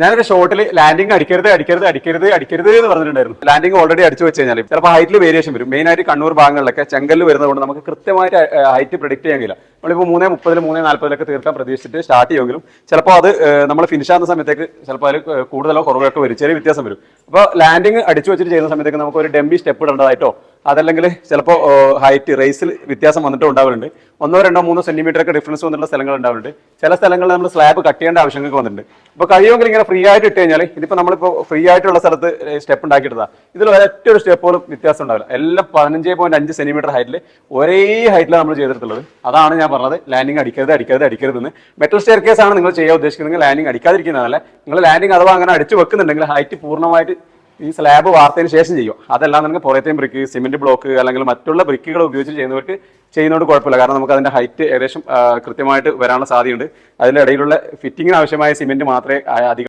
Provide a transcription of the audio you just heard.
ഞാനൊരു ഷോട്ടിൽ ലാൻഡിംഗ് അടിക്കരുത് അടിക്കരുത് അടിക്കരുത് അടിക്കരുത് എന്ന് പറഞ്ഞിട്ടുണ്ടായിരുന്നു. ലാൻഡിംഗ് ഓൾറെഡി അടിച്ചു വെച്ച് കഴിഞ്ഞാൽ ചിലപ്പോൾ ഹൈറ്റിൽ വേരിയേഷൻ വരും. മെയിൻ ആയിട്ട് കണ്ണൂർ ഭാഗങ്ങളിലൊക്കെ ചെങ്കല്ല് വരുന്നതുകൊണ്ട് നമുക്ക് കൃത്യമായിട്ട് ഹൈറ്റ് പ്രിഡിക്ട് ചെയ്യാൻ കഴിയില്ല. നമ്മളിപ്പോൾ മൂന്നേ മുപ്പതിൽ മൂന്നേ നാൽപ്പതിലൊക്കെ തീർക്കാൻ പ്രതീക്ഷിച്ചിട്ട് സ്റ്റാർട്ട് ചെയ്യുമെങ്കിലും ചിലപ്പോൾ അത് നമ്മൾ ഫിനിഷ് ആകുന്ന സമയത്തേക്ക് ചിലപ്പോൾ അതിൽ കൂടുതലോ കുറവൊക്കെ വരും. ചെറിയ വ്യത്യാസം വരും. അപ്പോൾ ലാൻഡിംഗ് അടിച്ചു വെച്ചിട്ട് ചെയ്യുന്ന സമയത്തേക്ക് നമുക്ക് ഒരു ഡെമ്പി സ്റ്റെപ്പ് ഇടേണ്ടതായിട്ടോ അതല്ലെങ്കിൽ ചിലപ്പോൾ ഹൈറ്റ് റേസിൽ വ്യത്യാസം വന്നിട്ട് ഉണ്ടാവുന്നുണ്ട് ഒന്നോ രണ്ടോ മൂന്നോ സെന്റിമീറ്റർ ഒക്കെ ഡിഫറൻസ് വന്നിട്ടുള്ള സ്ഥലങ്ങൾ ഉണ്ടാവുന്നുണ്ട് ചില സ്ഥലങ്ങളിൽ നമ്മൾ സ്ലാബ് കട്ട് ചെയ്യേണ്ട ആവശ്യങ്ങൾക്ക് വന്നിട്ടുണ്ട്. അപ്പോൾ കഴിയുമെങ്കിൽ ഇങ്ങനെ ഫ്രീ ആയിട്ട് ഇട്ട് കഴിഞ്ഞാൽ ഇതിപ്പോൾ നമ്മളിപ്പോൾ ഫ്രീ ആയിട്ടുള്ള സ്ഥലത്ത് സ്റ്റെപ്പ് ഉണ്ടാക്കിയിട്ടതാണ് ഇതിൽ ഒരൊറ്റ ഒരു സ്റ്റെപ്പ് പോലും വ്യത്യാസം ഉണ്ടാവില്ല. എല്ലാം പതിനഞ്ച് പോയിന്റ് അഞ്ച് സെന്റിമീറ്റർ ഹൈറ്റിൽ ഒരേ ഹൈറ്റിലാണ് നമ്മൾ ചെയ്തിട്ടുള്ളത് അതാണ് ഞാൻ പറഞ്ഞത്. ലാൻഡിങ് അടിക്കരുത് അടിക്കരുത് അടിക്കരുതെന്ന് മെറ്റൽ സ്റ്റെയർ കേസ് ആണ് നിങ്ങൾ ചെയ്യാൻ ഉദ്ദേശിക്കുന്നത്. ലാൻഡിങ് അടിക്കാതിരിക്കുന്നതല്ല. നിങ്ങൾ ലാൻഡിങ് അഥവാ അങ്ങനെ അടിച്ചു വെക്കുന്നുണ്ടെങ്കിൽ ഹൈറ്റ് പൂർണമായിട്ട് ഈ സ്ലാബ് വാർത്തതിന് ശേഷം ചെയ്യും. അതെല്ലാം നിങ്ങൾക്ക് പുറത്തേയും ബ്രിക്ക് സിമെന്റ് ബ്ലോക്ക് അല്ലെങ്കിൽ മറ്റുള്ള ബ്രിക്കുകൾ ഉപയോഗിച്ച് ചെയ്യുന്നവർക്ക് ചെയ്യുന്നതുകൊണ്ട് കുഴപ്പമില്ല. കാരണം നമുക്ക് അതിന്റെ ഹൈറ്റ് ഏകദേശം കൃത്യമായിട്ട് വരാനുള്ള സാധ്യതയുണ്ട്. അതിന്റെ ഇടയിലുള്ള ഫിറ്റിങ്ങിന് ആവശ്യമായ സിമെന്റ് മാത്രമേ അധികം